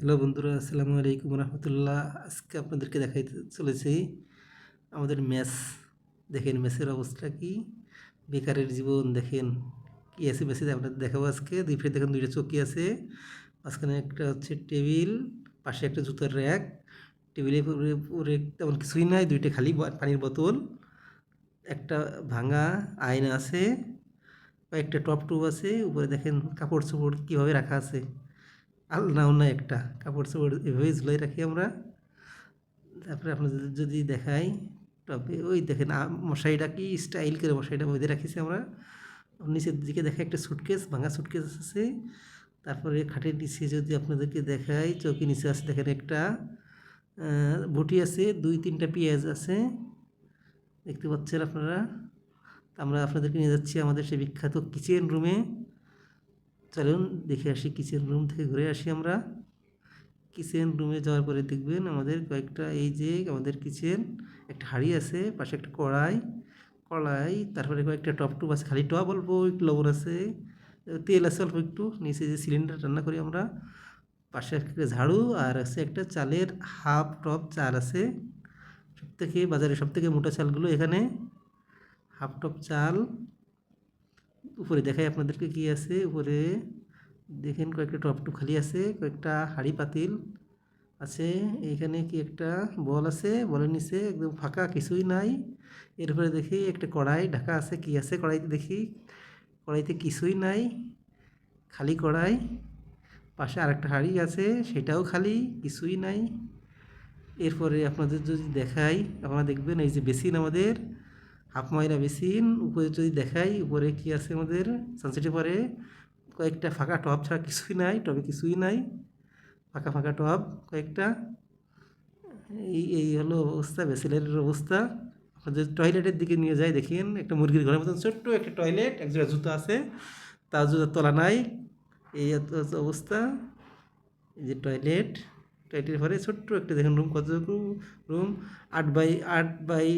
Hello বন্ধুরা, আসসালামু আলাইকুম রহমতুল্লাহ। আজকে আপনাদেরকে দেখাইতে চলেছি আমাদের ম্যাচ দেখেন ম্যাচের অবস্থা কি? বেকারের জীবন, দেখেন, কি আছে ম্যাচে আপনাদের দেখাবো আজকে। দুই ফ্রেন্ড দেখেন, দুইটা চৌকি আছে। মাঝখানে একটা হচ্ছে টেবিল, পাশে একটা জুতার র্যাক। টেবিলের উপরে তেমন কিছুই নাই, দুইটা খালি পানির বোতল, একটা ভাঙা আয়না আছে, কয়েকটা টপ টুপ আছে। উপরে দেখেন, কাপড় চোপড় কীভাবে রাখা আছে। আলনাও না একটা কাপড় চোপড় এভাবেই ঝুলাই রাখি আমরা। তারপরে আপনাদের যদি দেখাই, তবে ওই দেখেন মশারিটা কি স্টাইল করে মশারিটা বেঁধে রাখিছি আমরা। নিচের দিকে দেখা একটা সুটকেস ভাঙা সুটকেস আছে। তারপরে খাটের নিচে যদি আপনাদেরকে দেখাই, চৌকি নিচে আছে দেখেন একটা বটি আছে, দুই তিনটা পেঁয়াজ আছে। দেখতে পাচ্ছেন আপনারা? আমরা আপনাদেরকে নিয়ে যাচ্ছি আমাদের সেই বিখ্যাত কিচেন রুমে চলুন দেখে আসি কিচেন রুম থেকে ঘুরে আসি আমরা। কিচেন রুমে যাওয়ার পরে দেখবেন আমাদের কয়েকটা, এই যে আমাদের কিচেন একটা হাঁড়ি আছে, পাশে একটা কড়াই। কড়াই, তারপরে কয়েকটা টপ টুপ আছে, খালি টপ অল্প একটু লবণ আছে, তেল আছে অল্প একটু, নিচে যে সিলিন্ডার রান্না করি আমরা, পাশে একটা ঝাড়ু আর আছে একটা চালের হাফ টপ চাল আছে। সব থেকে বাজারে সব থেকে মোটা চালগুলো এখানে। হাফ টপ চাল উপরে দেখাই আপনাদেরকে কি আছে। উপরে দেখেন কয়েকটা টপ টু খালি আছে, কয়েকটা হাঁড়ি পাতিল আছে, এইখানে কি একটা বল আছে, বলের নিচে একদম ফাঁকা কিছুই নাই। এরপরে দেখি একটা কড়াই, ঢাকা আছে, কি আছে কড়াইতে দেখি। কড়াইতে কিছুই নাই, খালি কড়াই। পাশে আরেকটা হাঁড়ি আছে, সেটাও খালি, কিছুই নাই। এরপরে আপনাদের যদি দেখাই, আপনারা দেখবেন এই যে বেসিন আমাদের হাফ ময়রা বেসিন, উপরে যদি দেখাই, উপরে কি আছে আমাদের? সানসেটে পরে কয়েকটা ফাঁকা টব ছাড়া কিছুই নাই, টবে কিছুই নাই। ফাঁকা ফাঁকা টব, কয়েকটা। এই এই হলো অবস্থা, বেসিলের অবস্থা। আপনাদের টয়লেটের দিকে নিয়ে যাই, দেখেন, একটা মুরগির ঘরের মতন, ছোট্ট একটা টয়লেট, এক জোড়া জুতো আছে, তার জুতো তোলা নাই। এই অবস্থা, এই যে টয়লেট। টয়লেটের পরে ছোট্ট একটা দেখেন রুম কতটুকু রুম আট বাই আট বাই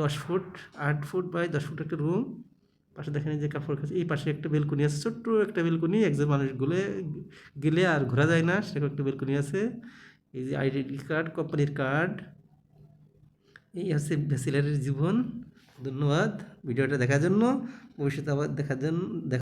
দশ ফুট, আট ফুট বাই দশ ফুট একটা রুম পাশে দেখেন যে কাপড় কাছে, এই পাশে একটা বেলকুনি আছে, ছোট্ট একটা বেলকুনি একজন মানুষ গুলে, গেলে আর ঘোরা যায় না, সেরকম একটা বেলকুনি আছে। এই যে আইডেন্টি কার্ড কোম্পানির কার্ড এই আছে ব্যাচেলারের জীবন। ধন্যবাদ ভিডিওটা দেখার জন্য। ভবিষ্যতে আবার দেখার জন্য দেখা